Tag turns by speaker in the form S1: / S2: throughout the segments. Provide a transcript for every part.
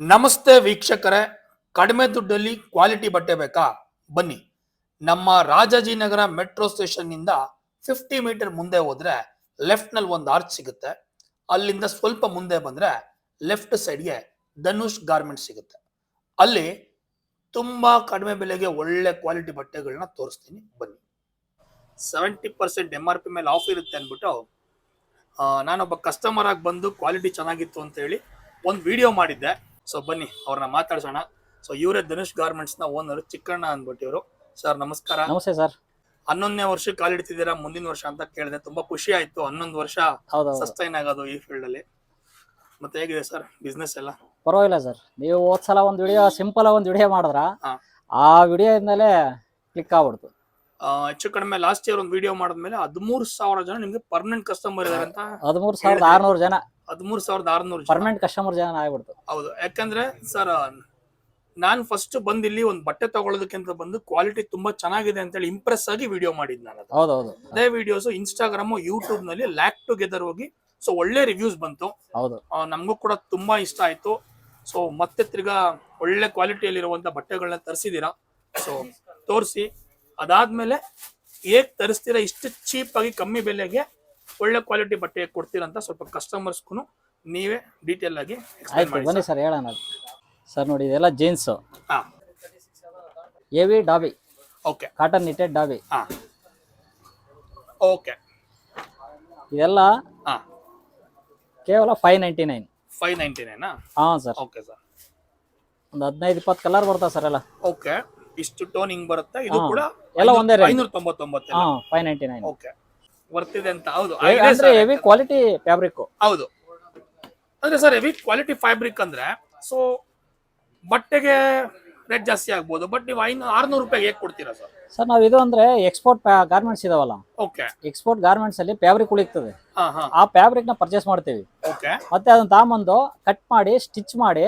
S1: ನಮಸ್ತೆ ವೀಕ್ಷಕರೇ. ಕಡಿಮೆ ದುಡ್ಡಲ್ಲಿ ಕ್ವಾಲಿಟಿ ಬಟ್ಟೆ ಬೇಕಾ? ಬನ್ನಿ. ನಮ್ಮ ರಾಜಾಜಿನಗರ ಮೆಟ್ರೋ ಸ್ಟೇಷನ್ನಿಂದ ಫಿಫ್ಟಿ ಮೀಟರ್ ಮುಂದೆ ಹೋದ್ರೆ ಲೆಫ್ಟ್ನಲ್ಲಿ ಒಂದು ಆರ್ಚ್ ಸಿಗುತ್ತೆ. ಅಲ್ಲಿಂದ ಸ್ವಲ್ಪ ಮುಂದೆ ಬಂದ್ರೆ ಲೆಫ್ಟ್ ಸೈಡ್ಗೆ ಧನುಷ್ ಗಾರ್ಮೆಂಟ್ ಸಿಗುತ್ತೆ. ಅಲ್ಲಿ ತುಂಬಾ ಕಡಿಮೆ ಬೆಲೆಗೆ ಒಳ್ಳೆ ಕ್ವಾಲಿಟಿ ಬಟ್ಟೆಗಳನ್ನ ತೋರಿಸ್ತೀನಿ. ಬನ್ನಿ. Seventy percent M R P ಮೇಲೆ ಆಫ್ ಇರುತ್ತೆ ಅಂದ್ಬಿಟ್ಟು ನಾನೊಬ್ಬ ಕಸ್ಟಮರ್ ಆಗಿ ಬಂದು ಕ್ವಾಲಿಟಿ ಚೆನ್ನಾಗಿತ್ತು ಅಂತ ಹೇಳಿ ಒಂದು ವಿಡಿಯೋ ಮಾಡಿದ್ದೆ. ಸೊ ಬನ್ನಿ ಅವ್ರನ್ನ ಮಾತಾಡ್ಸೋಣ. ಸೊ ಇವರೇ ಧನುಷ್ ಗಾರ್ಮೆಂಟ್ಸ್ನ ಓನರ್ ಚಿಕ್ಕಣ್ಣ ಅಂದ್ಬಿಟ್ಟು ಇವರು. ಸರ್ ನಮಸ್ಕಾರ.
S2: ನಮಸ್ತೆ ಸರ್
S1: ಹನ್ನೊಂದನೇ ವರ್ಷ ಕಾಲಿಡ್ತಿದ್ದೀರಾ ಮುಂದಿನ ವರ್ಷ ಅಂತ ಕೇಳಿದೆ. ತುಂಬಾ ಖುಷಿ ಆಯ್ತು. ಹನ್ನೊಂದು ವರ್ಷ ಸಸ್ಟೈನ್ ಆಗೋದು ಈ ಫೀಲ್ಡ್ ಅಲ್ಲಿ. ಮತ್ತೆ ಹೇಗಿದೆ ಸರ್ ಬಿಸ್ನೆಸ್ ಎಲ್ಲ?
S2: ಪರವಾಗಿಲ್ಲ ಸರ್ ನೀವು ಹೋದ್ ಸಲ ಒಂದು ವಿಡಿಯೋ ಸಿಂಪಲ್ ಒಂದು ವಿಡಿಯೋ ಮಾಡಿದ್ರ ಆ ವಿಡಿಯೋ ಇಂದಲೇ ಕ್ಲಿಕ್ ಆಗ್ಬಿಡ್ತು.
S1: ಹೆಚ್ಚು ಕಡಿಮೆ ಲಾಸ್ಟ್ ಇಯರ್ ಒಂದು ವಿಡಿಯೋ ಮಾಡಿದ್ಮೇಲೆ ಹದಿಮೂರು ಸಾವಿರ ಜನ ನಿಮ್ಗೆ ಪರ್ಮನೆಂಟ್ ಕಸ್ಟಮರ್ ಇದಾರೆ ಅಂತ
S2: ಹದಿಮೂರು ಸಾವಿರದ ಆರ್ನೂರು ಜನ.
S1: ಹದಿಮೂರು ಸಾವಿರದ ಆರ್ನೂರು ಜನ.
S2: ಪರ್ಮನೆಂಟ್ ಕಸ್ಟಮರ್ ಜನ ಆಗ್ಬಿಡ್ತು.
S1: ಹೌದು. ಯಾಕಂದ್ರೆ ಸರ್ ನಾನು ಫಸ್ಟ್ ಬಂದ್ ಇಲ್ಲಿ ಒಂದು ಬಟ್ಟೆ ತಗೊಳ್ಳೋದಕ್ಕಿಂತ ಬಂದು ಕ್ವಾಲಿಟಿ ತುಂಬಾ ಚೆನ್ನಾಗಿದೆ ಅಂತ ಹೇಳಿ ಇಂಪ್ರೆಸ್ ಆಗಿ ವಿಡಿಯೋ ಮಾಡಿದ್ ನಾನು ಅದು.
S2: ಹೌದು ಹೌದು
S1: ಅದೇ ವಿಡಿಯೋಸ್ ಇನ್ಸ್ಟಾಗ್ರಾಮ್ ಯೂಟ್ಯೂಬ್ನಲ್ಲಿ ಲ್ಯಾಕ್ ಟುಗೆದರ್ ಹೋಗಿ ಸೊ ಒಳ್ಳೆ ರಿವ್ಯೂಸ್ ಬಂತು.
S2: ಹೌದು.
S1: ಆ, ನಮಗೂ ಕೂಡ ತುಂಬಾ ಇಷ್ಟ ಆಯ್ತು. ಸೊ ಮತ್ತೆ ತಿರ್ಗಾ ಒಳ್ಳೆ ಕ್ವಾಲಿಟಿಯಲ್ಲಿರುವಂತ ಬಟ್ಟೆಗಳನ್ನ ತರಿಸಿದೀರಾ? ಸೊ ತೋರಿಸಿ. ಅದಾದ್ಮೇಲೆ ಹೇಗ್ ತರಿಸ್ತೀರಾ? ಇಷ್ಟು ಚೀಪ್ ಆಗಿ ಕಮ್ಮಿ ಬೆಲೆಗೆ ಒಳ್ಳೆ ಕ್ವಾಲಿಟಿ ಬಟ್ಟೆ ಕೊಡ್ತೀರಂತ ಸ್ವಲ್ಪ ಕಸ್ಟಮರ್ಸ್ಗೂ ನೀವೇ ಡೀಟೇಲ್ ಆಗಿ
S2: ಆಯ್ತು ಬನ್ನಿ ಸರ್. ಹೇಳೋಣ. ಸರ್ ನೋಡಿ ಇದೆಲ್ಲ ಜೀನ್ಸ್
S1: ಹಾ.
S2: ಎವಿ dobby.
S1: Okay
S2: cotton knitted dobby.
S1: ಹಾ. ಓಕೆ
S2: ಇದೆಲ್ಲ
S1: ಹಾ.
S2: ಕೇವಲ five ninety nine
S1: five ninety Naina
S2: ಹಾಂ ಸರ್.
S1: ಓಕೆ ಸರ್
S2: ಒಂದು ಹದಿನೈದು ಇಪ್ಪತ್ತು ಕಲರ್ ಬರ್ತಾವೆ ಸರ್ ಎಲ್ಲ.
S1: ಓಕೆ ಇಷ್ಟು ಟೋನ್ ಹಿಂಗ್ ಬರುತ್ತೆ? ಇದು
S2: ಹಾ.
S1: ಕೂಡ
S2: ಎಲ್ಲ ಒಂದೇ.
S1: ಐನೂರ ತೊಂಬತ್ತೊಂಬತ್ತು
S2: ಹಾಂ ಫೈವ್ ನೈಂಟಿ ನೈನ್
S1: ಓಕೆ ಬರ್ತಿದೆ ಅಂತ. ಹೌದು
S2: ಅಂದ್ರೆ ಹೆವಿ ಕ್ವಾಲಿಟಿ ಫ್ಯಾಬ್ರಿಕ್
S1: ಹೌದು. ಅಂದ್ರೆ ಸರ್ ಹೆವಿ ಕ್ವಾಲಿಟಿ ಫ್ಯಾಬ್ರಿಕ್ ಅಂದ್ರೆ ಸೊ ಬಟ್ಟೆಗೆ ರೇಟ್ ಜಾಸ್ತಿ ಆಗ್ಬೋದು ಬಟ್ ನೀವು ಐನೂರು ಆರ್ನೂರು ರೂಪಾಯಿ ಹೇಗೆ ಕೊಡ್ತೀರಾ ಸರ್?
S2: ಸರ್ ನಾವು ಇದು ಅಂದ್ರೆ ಎಕ್ಸ್ಪೋರ್ಟ್ ಗಾರ್ಮೆಂಟ್ಸ್ ಇದಾವಲ್ಲ.
S1: ಓಕೆ
S2: ಎಕ್ಸ್ಪೋರ್ಟ್ ಗಾರ್ಮೆಂಟ್ಸ್ ಅಲ್ಲಿ ಫ್ಯಾಬ್ರಿಕ್ ಉಳಿತದೆ. ಆ ಫ್ಯಾಬ್ರಿಕ್ನ ಪರ್ಚೇಸ್ ಮಾಡ್ತೀವಿ.
S1: ಓಕೆ
S2: ಮತ್ತೆ ಅದನ್ನ ತಗೊಂಬಂದು ಕಟ್ ಮಾಡಿ ಸ್ಟಿಚ್ ಮಾಡಿ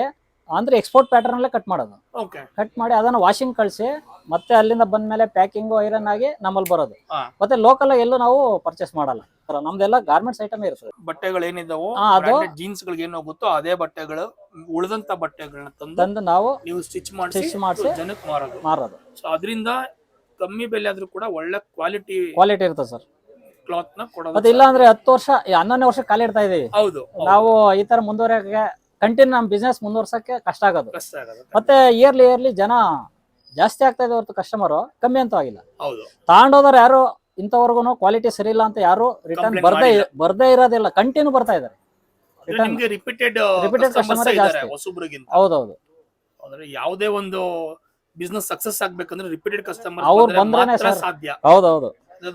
S2: ಅಂದ್ರೆ ಎಕ್ಸ್ಪೋರ್ಟ್ ಪ್ಯಾಟರ್ನ್ ಅಲ್ಲೇ ಕಟ್ ಮಾಡೋದು.
S1: ಓಕೆ
S2: ಕಟ್ ಮಾಡಿ ಅದನ್ನ ವಾಷಿಂಗ್ ಕಳಿಸಿ ಮತ್ತೆ ಅಲ್ಲಿಂದ ಬಂದ ಮೇಲೆ ಪ್ಯಾಕಿಂಗ್ ಐರನ್ ಆಗಿ ನಮ್ಮಲ್ಲಿ ಬರೋದು. ಮತ್ತೆ ಲೋಕಲ್ ಎಲ್ಲೂ ನಾವು ಪರ್ಚೇಸ್ ಮಾಡಲ್ಲ. ನಮ್ದೆಲ್ಲ ಗಾರ್ಮೆಂಟ್ಸ್ ಐಟಮ್ ಇರ್ತದೆ.
S1: ಬಟ್ಟೆಗಳು ಏನಿದಾವೋ
S2: ಹಾ, ಅದು-
S1: ಜೀನ್ಸ್ ಗಳಿಗೆ ಏನು ಹೋಗುತ್ತೋ ಅದೇ ಬಟ್ಟೆಗಳು ಉಳಿದಂತ ಬಟ್ಟೆಗಳನ್ನ ತಂದು
S2: ನಾವು
S1: ನೀವು ಸ್ಟಿಚ್ ಮಾಡಿ
S2: ಸ್ಟಿಚ್ ಮಾಡಿಸಿ
S1: ಜನಕ್ಕೆ ಮಾರೋದು.
S2: ಮಾರೋದು.
S1: ಸೊ ಅದರಿಂದ ಕಮ್ಮಿ ಬೆಲೆ ಆದ್ರೂ ಕೂಡ ಒಳ್ಳೆ ಕ್ವಾಲಿಟಿ
S2: ಕ್ವಾಲಿಟಿ ಇರ್ತದೆ ಸರ್.
S1: ಕ್ಲಾತ್ನ ಕೊಡೋದು.
S2: ಮತ್ತೆ ಇಲ್ಲ ಅಂದ್ರೆ ಹತ್ತು ವರ್ಷ ಹನ್ನೊಂದನೇ ವರ್ಷ ಕಾಲಿಡ್ತಾ ಇದೀವಿ.
S1: ಹೌದು
S2: ನಾವು ಈ ತರ ಮುಂದುವರೆಯಕ್ಕೆ ಕಂಟಿನ್ಯೂ ನಮ್ ಬಿಸ್ನೆಸ್ ಮುಂದುವರ್ಸಕ್ಕೆ ಕಷ್ಟ ಆಗೋದು.
S1: ಕಷ್ಟ
S2: ಮತ್ತೆ ಇಯರ್ಲಿ ಇಯರ್ಲಿ ಜನ ಜಾಸ್ತಿ ಆಗ್ತಾ ಇದೆ ಹೊರತು ಕಸ್ಟಮರ್ ಕಮ್ಮಿ ಅಂತೂ ಆಗಿಲ್ಲ.
S1: ಹೌದು.
S2: ತಗೊಂಡೋದ್ರೆ ಯಾರು ಇಂಥವರೆಗೂ ಕ್ವಾಲಿಟಿ ಸರಿ ಇಲ್ಲ ಅಂತ ಯಾರು ರಿಟರ್ನ್ ಬರ್ದೇ ಬರ್ದೇ ಇರೋದಿಲ್ಲ. ಕಂಟಿನ್ಯೂ ಬರ್ತಾ
S1: ರಿಪೀಟೆಡ್
S2: ಜಾಸ್ತಿ.
S1: ಹೊಸಬ್ರಿಗಿಂತ.
S2: ಹೌದೌದು.
S1: ಅಂದ್ರೆ ಯಾವುದೇ ಒಂದು ಬಿಸ್ನೆಸ್ ಸಕ್ಸಸ್ ಆಗ್ಬೇಕಂದ್ರೆ ರಿಪೀಟೆಡ್ ಕಸ್ಟಮರ್
S2: ಅವ್ರು.
S1: ಸಾಧ್ಯ.
S2: ಹೌದೌದು.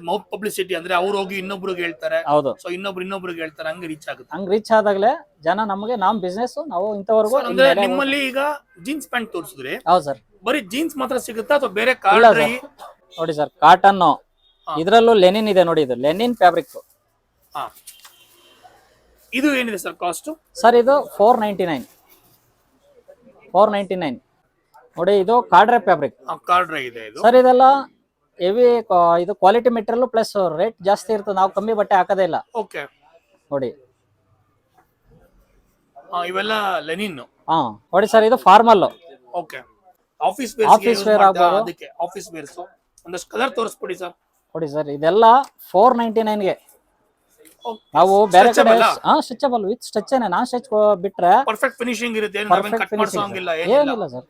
S1: ಮೌತ್ ಪಬ್ಲಿಸಿಟಿ ಅಂದ್ರೆ ಅವ್ರು ಹೋಗಿ ಇನ್ನೊಬ್ರಿಗೆ ಹೇಳ್ತಾರೆ.
S2: ಹೌದು.
S1: ಸೊ ಇನ್ನೊಬ್ರು ಇನ್ನೊಬ್ರಿಗೆ ಹೇಳ್ತಾರೆ ಹಂಗೆ ರೀಚ್ ಆಗುತ್ತೆ.
S2: ಹಂಗ್ ರೀಚ್ ಆದಾಗ್ಲೇ ಜನ ನಮಗೆ ನಮ್ ಬಿಸ್ನೆಸ್ ನಾವು ಇಂಥವರೆಗೂ
S1: ಅಂದ್ರೆ ನಿಮ್ಮಲ್ಲಿ ಈಗ ಜೀನ್ಸ್ ಪ್ಯಾಂಟ್ ತೋರಿಸಿದ್ರಿ
S2: ಹೌದು ಸರ್.
S1: ಬರೀ ಜೀನ್ಸ್ ಮಾತ್ರ ಸಿಗುತ್ತಾ ಅಥವಾ ಬೇರೆ
S2: ಇಲ್ಲ ಸರ್. ನೋಡಿ ಸರ್ ಕಾಟನ್. ಇದ್ರಲ್ಲೂ ಲೆನಿನ್ ಇದೆ ನೋಡಿ ಇದು ಲೆನಿನ್ ಫ್ಯಾಬ್ರಿಕ್
S1: ಹಾ. ಇದು ಏನಿದೆ ಸರ್ ಕಾಸ್ಟ್
S2: ಸರ್ ಇದು four ninety nine four ninety nine ನೋಡಿ ಇದು ಕಾಡ್ರೆ ಫ್ಯಾಬ್ರಿಕ್
S1: ಕಾರ್ಡ್ರೆ ಇದೆ ಇದು.
S2: ಸರ್ ಇದೆಲ್ಲ ಹೆವಿ ಇದು ಕ್ವಾಲಿಟಿ ಮೆಟೀರಿಯಲ್ ಪ್ಲಸ್ ರೇಟ್ ಜಾಸ್ತಿ ಇರ್ತದೆ. ನಾವು ಕಮ್ಮಿ ಬಟ್ಟೆ ಹಾಕೋದೇ ಇಲ್ಲ.
S1: ಓಕೆ
S2: ನೋಡಿ.
S1: ಇವೆಲ್ಲ ಲೆನಿನ್
S2: ಹಾ ನೋಡಿ ಸರ್ ಇದು formal
S1: okay office wear
S2: Office wear ಆಗ್ಬೋದು.
S1: ಅದಕ್ಕೆ ಆಫೀಸ್ ವೇರ್ಸ್ ಒಂದಷ್ಟು ಕಲರ್ ತೋರಿಸ್ಬಿಡಿ ಸರ್.
S2: ನೋಡಿ ಸರ್ ಇದೆಲ್ಲ ಫೋರ್ ನೈಂಟಿ ನೈನ್ಗೆ ನಾವು ಬೇರೆ ಕಡೆ
S1: Stretchable ಆ?
S2: ಹಾ stretchable with stretch non stretch ಬಿಟ್ರೆ
S1: ಪರ್ಫೆಕ್ಟ್ ಫಿನಿಶಿಂಗ್ ಇರುತ್ತೆ. ನಾವೇನ್
S2: ಪರ್ಫೆಕ್ಟ್
S1: ಕಟ್ ಮಾಡಿಸೋಂಗಿಲ್ಲ
S2: ಏನಿಲ್ಲ. ಸರ್.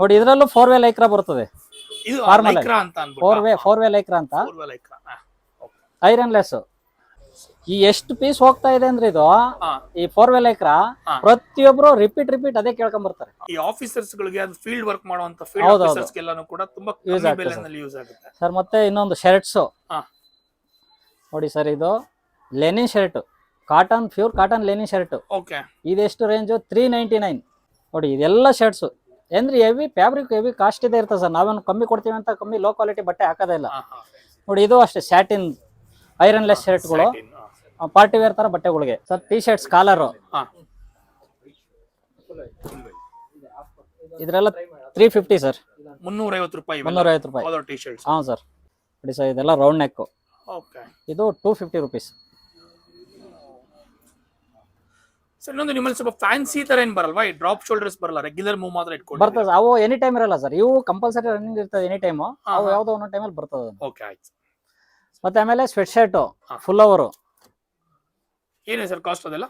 S2: ನೋಡಿ ಇದರಲ್ಲೂ ಫೋರ್ ವೇ ಲೈಕ್ರಾ ಬರ್ತದೆ.
S1: ಇದು
S2: Formal
S1: ಲೈಕ್ರಾ ಅಂತ ಅನ್ಬಿಟ್ಟು
S2: four way four way Lycra ಅಂತ?
S1: Four way Lycra
S2: ironless ಈ ಎಷ್ಟು ಪೀಸ್ ಹೋಗ್ತಾ ಇದೆ ಅಂದ್ರೆ ಇದು
S1: ಹಾ.
S2: ಈ ಫೋರ್ ವೇ ಲೈಕ್ರಾ
S1: ಹಾ.
S2: ಪ್ರತಿಯೊಬ್ರು ರಿಪೀಟ್ ರಿಪೀಟ್ ಅದೇ ಕೇಳ್ಕೊಂಡ್ ಬರ್ತಾರೆ
S1: ಈ ಆಫೀಸರ್ಸ್ ಗಳಿಗೆ ಅದು ಫೀಲ್ಡ್ ವರ್ಕ್ ಮಾಡುವಂತ ಫೀಲ್ಡ್
S2: ಹೌದು, ಹೌದು.
S1: ಆಫೀಸರ್ಸ್ ಗೆಲ್ಲಾನು ಕೂಡ ತುಂಬಾ
S2: Use
S1: ಕಮ್ಮಿ ಬೆಲೆನಲ್ಲಿ ಯೂಸ್ ಆಗುತ್ತೆ.
S2: ಸರ್ ಮತ್ತೆ ಇನ್ನೊಂದು ಶರ್ಟ್ಸ್
S1: ಹಾ.
S2: ನೋಡಿ ಸರ್ ಇದು linen shirt cotton pure cotton linen shirt
S1: okay
S2: ಇದೆಷ್ಟು ರೇಂಜ್ ತ್ರೀ ನೈಂಟಿ ನೈನ್ ನೋಡಿ ಇದೆಲ್ಲ ಶರ್ಟ್ಸು ಅಂದ್ರೆ ಹೆವಿ ಫ್ಯಾಬ್ರಿಕ್ ಹೆವಿ ಕಾಸ್ಟ್ ಇದೆ ಇರ್ತದೆ ಸರ್. ನಾವೇನು ಕಮ್ಮಿ ಕೊಡ್ತೀವಿ ಅಂತ ಕಮ್ಮಿ ಲೋ ಕ್ವಾಲಿಟಿ ಬಟ್ಟೆ ಹಾಕೋದೇ ಇಲ್ಲ. ನೋಡಿ ಇದು ಅಷ್ಟೇ ಸ್ಯಾಟಿನ್ ಐರನ್ ಲೆಸ್ ಶರ್ಟ್ಗಳು ಪಾರ್ಟಿ ವೇರ್ ತರ ಬಟ್ಟೆಗಳಿಗೆ. ಸರ್ ಟಿ ಶರ್ಟ್ಸ್ ಕಾಲರು ಇದ್ರೆಲ್ಲ ತ್ರೀ ಫಿಫ್ಟಿ ಸರ್.
S1: ಮುನ್ನೂರ ಐವತ್ತು ರೂಪಾಯಿ
S2: ಮುನ್ನೂರೈವತ್ತು ರೂಪಾಯಿ.
S1: ಟಿ ಶರ್ಟ್ಸ್
S2: ಹಾಂ ಸರ್. ನೋಡಿ ಸರ್ ಇದೆಲ್ಲ ರೌಂಡ್ ನೆಕ್
S1: ಓಕೆ
S2: ಇದು ಟೂ ಫಿಫ್ಟಿ ರುಪೀಸ್
S1: ಸರ್ ಇನ್ನೊಂದು ನಿಮ್ಮಲ್ಲಿ ಸ್ವಲ್ಪ ಫ್ಯಾನ್ಸಿ ತರ ಏನ್ ಬರಲ್ವಾ? ಈ ಡ್ರಾಪ್ ಶೋಲ್ಡರ್ಸ್ ಬರಲ್ಲ ರೆಗ್ಯುಲರ್ ಮೂವ್ ಮಾತ್ರ ಇಟ್ಕೊಂಡು
S2: ಬರ್ತದೆ ಅವು ಎನಿ ಟೈಮ್ ಇರಲ್ಲ ಸರ್ ಇವು ಕಂಪಲ್ಸರಿ ರನ್ನಿಂಗ್ ಇರ್ತದೆ ಎನಿ ಟೈಮ್ ಅವು ಯಾವುದೋ ಒಂದೊಂದು ಟೈಮಲ್ಲಿ ಬರ್ತದೆ ಅದು.
S1: ಓಕೆ ಆಯ್ತು.
S2: ಮತ್ತೆ ಆಮೇಲೆ ಸ್ವೆಟ್ ಶರ್ಟ್
S1: ಹಾ.
S2: ಫುಲ್ ಅವರು
S1: ಏನೇ ಸರ್ ಕಾಸ್ಟ್ ಅದೆಲ್ಲ?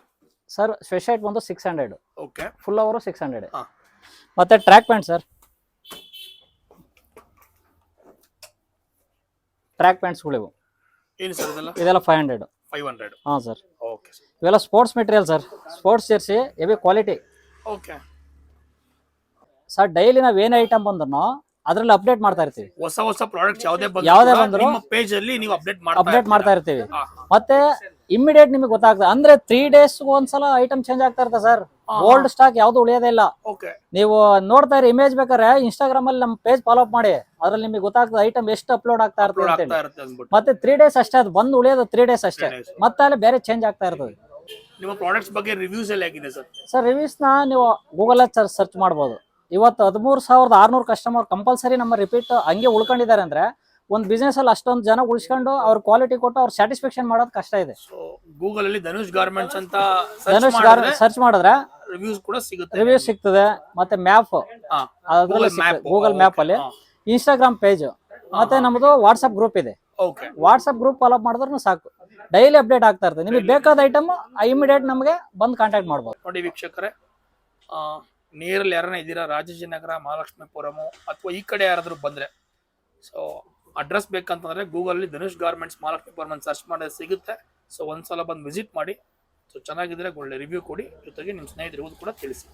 S2: ಸರ್ ಸ್ವೆಟ್ ಶರ್ಟ್ ಬಂದು ಸಿಕ್ಸ್ ಹಂಡ್ರೆಡ್
S1: ಓಕೆ
S2: ಫುಲ್ ಅವರು ಸಿಕ್ಸ್ ಹಂಡ್ರೆಡ್
S1: ಹಾ.
S2: ಮತ್ತೆ ಟ್ರ್ಯಾಕ್ ಪ್ಯಾಂಟ್ ಸರ್ ಟ್ರ್ಯಾಕ್ ಪ್ಯಾಂಟ್ಸ್ಗಳಿವು
S1: ಏನು ಸರ್ ಅದೆಲ್ಲ?
S2: ಇದೆಲ್ಲ ಫೈವ್ ಹಂಡ್ರೆಡ್
S1: ಫೈವ್ ಹಂಡ್ರೆಡ್
S2: ಹಾಂ ಸರ್
S1: ಓಕೆ
S2: ಇವೆಲ್ಲ sports material sir sports jersey heavy quality
S1: okay
S2: sir daily ನಾವು ಏನ್ ಐಟಮ್ ಬಂದ್ರು ಅದ್ರಲ್ಲಿ ಅಪ್ಡೇಟ್ ಮಾಡ್ತಾ ಇರ್ತೀವಿ.
S1: ಹೊಸ ಹೊಸ ಪ್ರಾಡಕ್ಟ್ಸ್ ಯಾವುದೇ ಬಂದ್ರು
S2: ಯಾವ್ದೇ ಬಂದ್ರು
S1: ಪೇಜ್ ಅಲ್ಲಿ ನೀವು ಅಪ್ಡೇಟ್
S2: ಅಪ್ಡೇಟ್ ಮಾಡ್ತಾ ಇರ್ತೀವಿ. ಮತ್ತೆ ಇಮಿಡಿಯೇಟ್ ನಿಮಗೆ ಗೊತ್ತಾಗ್ತದೆ. ಅಂದ್ರೆ ತ್ರೀ ಡೇಸ್ ಒಂದ್ಸಲ ಐಟಮ್ ಚೇಂಜ್ ಆಗ್ತಾ ಇರ್ತದೆ ಸರ್ ಓಲ್ಡ್ ಸ್ಟಾಕ್ ಯಾವ್ದು ಉಳಿಯೋದೇ ಇಲ್ಲ.
S1: ಓಕೆ
S2: ನೀವು ನೋಡ್ತಾ ಇರಿ ಇಮೇಜ್ ಬೇಕಾದ್ರೆ ಇನ್ಸ್ಟಾಗ್ರಾಮ್ ಅಲ್ಲಿ ನಮ್ಮ ಪೇಜ್ ಫಾಲೋ ಅಪ್ ಮಾಡಿ. ಅದ್ರಲ್ಲಿ ನಿಮಗೆ ಗೊತ್ತಾಗ್ತದೆ ಐಟಮ್ ಎಷ್ಟು ಅಪ್ಲೋಡ್ ಆಗ್ತಾ ಇರ್ತದೆ ಅಂತೇಳಿ. ಮತ್ತೆ ತ್ರೀ ಡೇಸ್ ಅಷ್ಟೇ ಅದು ಬಂದು ಉಳಿಯೋದು ತ್ರೀ ಡೇಸ್ ಅಷ್ಟೇ. ಮತ್ತೆ ಅಲ್ಲಿ ಬೇರೆ ಚೇಂಜ್ ಆಗ್ತಾ ಇರ್ತದೆ
S1: ನಿಮ್ಮ ಪ್ರಾಡಕ್ಟ್ಸ್ ಬಗ್ಗೆ ರಿವ್ಯೂಸ್ ಎಲ್ಲ ಹೇಗಿದೆ ಸರ್
S2: ಸರ್ನ ನೀವು ಗೂಗಲ್ ಸರ್ಚ್ ಮಾಡಬಹುದು ಇವತ್ತು ಹದಿಮೂರು ಸಾವಿರದ ಆರ್ನೂರು ಕಸ್ಟಮರ್ ಕಂಪಲ್ಸರಿ ನಮ್ಮ ರಿಪೀಟ್ ಹಂಗೆ ಉಳ್ಕೊಂಡಿದ್ದಾರೆ ಅಂದ್ರೆ ಒಂದು ಬಿಸ್ನೆಸ್ ಅಲ್ಲಿ ಅಷ್ಟೊಂದು ಜನ ಉಳಿಸ್ಕೊಂಡು ಅವ್ರ ಕ್ವಾಲಿಟಿ ಕೊಟ್ಟು ಅವ್ರ ಸ್ಯಾಟಿಸ್ಫ್ಯಾಕ್ಷನ್ ಮಾಡೋದು ಕಷ್ಟ ಇದೆ.
S1: ಗೂಗಲ್ ಅಲ್ಲಿ ಧನುಷ್ ಗಾರ್ಮೆಂಟ್ಸ್ ಅಂತ
S2: ಧನುಷ್
S1: ಸರ್ಚ್
S2: ಮಾಡಿದ್ರೆ
S1: ರಿವ್ಯೂಸ್ ಕೂಡ ಸಿಗುತ್ತೆ.
S2: ರಿವ್ಯೂಸ್ ಸಿಗ್ತದೆ ಮತ್ತೆ ಮ್ಯಾಪ್. ಗೂಗಲ್ ಮ್ಯಾಪ್ ಅಲ್ಲಿ. ಇನ್ಸ್ಟಾಗ್ರಾಮ್ ಪೇಜ್ ಮತ್ತೆ ನಮ್ದು ವಾಟ್ಸ್ಆಪ್ ಗ್ರೂಪ್ ಇದೆ.
S1: ಓಕೆ
S2: ವಾಟ್ಸ್ಆಪ್ ಗ್ರೂಪ್ ಫಾಲೋ ಮಾಡಿದ್ರು ಸಾಕು. ಡೈಲಿ ಅಪ್ಡೇಟ್ ಆಗ್ತಾ ಇರ್ತದೆ. ನಿಮಗೆ ಬೇಕಾದ ಐಟಮ್ ಇಮಿಡಿಯೇಟ್ ನಮಗೆ ಬಂದು ಕಾಂಟ್ಯಾಕ್ಟ್ ಮಾಡ್ಬೋದು.
S1: ನೋಡಿ ವೀಕ್ಷಕರೇ ಆ, ನೇರಲ್ಲಿ ಯಾರನ್ನ ಇದ್ದೀರಾ? ರಾಜಾಜಿನಗರ ಮಹಾಲಕ್ಷ್ಮೀಪುರಮು ಅಥವಾ ಈ ಕಡೆ ಯಾರಾದರೂ ಬಂದ್ರೆ. ಸೊ ಅಡ್ರೆಸ್ ಬೇಕಂತಂದರೆ ಗೂಗಲ್ ಅಲ್ಲಿ ಧನುಷ್ ಗಾರ್ಮೆಂಟ್ಸ್ ಮಾಲಕ್ ಅಂತ ಸರ್ಚ್ ಮಾಡಿದ್ರೆ ಸಿಗುತ್ತೆ. ಸೊ ಒಂದ್ಸಲ ಬಂದು ವಿಸಿಟ್ ಮಾಡಿ. ಸೊ ಚೆನ್ನಾಗಿದ್ರೆ ಒಳ್ಳೆ ರಿವ್ಯೂ ಕೊಡಿ. ಜೊತೆಗೆ ನಿಮ್ಮ ಸ್ನೇಹಿತರಿಗೂ ಕೂಡ ತಿಳಿಸಿ.